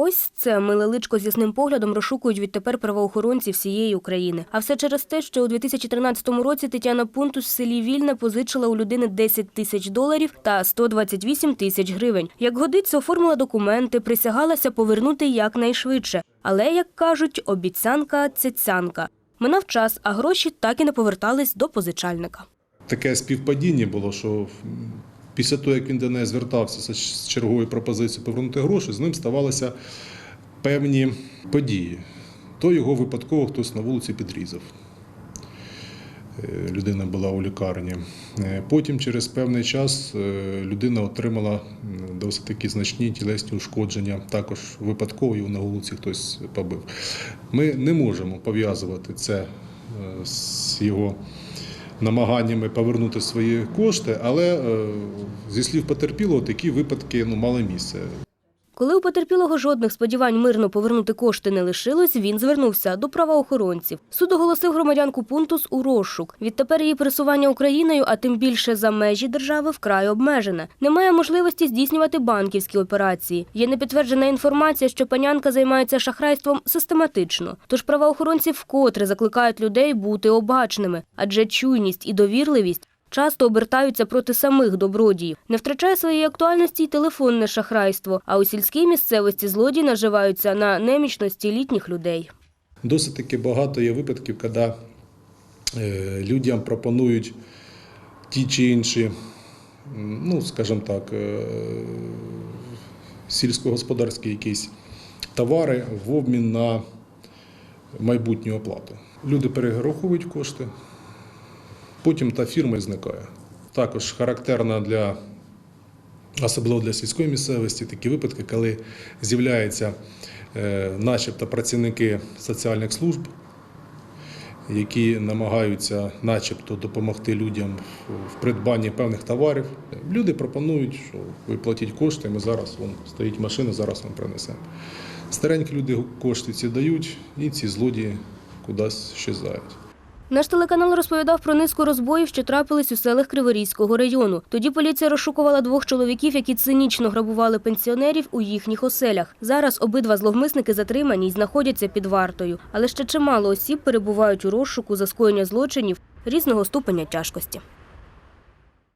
Ось це миле личко з ясним поглядом розшукують відтепер правоохоронці всієї України. А все через те, що у 2013 році Тетяна Пунтус в селі Вільне позичила у людини 10 тисяч доларів та 128 тисяч гривень. Як годиться, оформила документи, присягалася повернути якнайшвидше. Але, як кажуть, обіцянка цяцянка. Минав час, а гроші так і не повертались до позичальника. Таке співпадіння було, що після того, як він до неї звертався з черговою пропозицією повернути гроші, з ним ставалися певні події. То його випадково хтось на вулиці підрізав. Е, Людина була у лікарні. Е, Потім, через певний час, е, людина отримала досить такі значні тілесні ушкодження. Також випадково його на вулиці хтось побив. Ми не можемо пов'язувати це з його намаганнями повернути свої кошти, але зі слів потерпілого такі випадки ну, мали місце. Коли у потерпілого жодних сподівань мирно повернути кошти не лишилось, він звернувся до правоохоронців. Суд оголосив громадянку Пунтус у розшук. Відтепер її пересування Україною, а тим більше за межі держави, вкрай обмежене. Немає можливості здійснювати банківські операції. Є непідтверджена інформація, що панянка займається шахрайством систематично. Тож правоохоронці вкотре закликають людей бути обачними, адже чуйність і довірливість часто обертаються проти самих добродіїв. Не втрачає своєї актуальності й телефонне шахрайство, а у сільській місцевості злодії наживаються на немічності літніх людей. Досить таки багато є випадків, коли е, людям пропонують ті чи інші, ну, скажімо так, е, сільськогосподарські якісь товари в обмін на майбутню оплату. Люди перераховують кошти, потім та фірма зникає. Також характерна для особливо для сільської місцевості, такі випадки, коли з'являються е, начебто працівники соціальних служб, які намагаються начебто допомогти людям в- придбанні певних товарів. Люди пропонують, що ви платіть кошти, ми зараз вон, стоїть машина, зараз вам принесемо. Старенькі люди кошти ці дають, і ці злодії кудись щезають. Наш телеканал розповідав про низку розбоїв, що трапились у селах Криворізького району. Тоді поліція розшукувала двох чоловіків, які цинічно грабували пенсіонерів у їхніх оселях. Зараз обидва зловмисники затримані і знаходяться під вартою. Але ще чимало осіб перебувають у розшуку за скоєння злочинів різного ступеня тяжкості.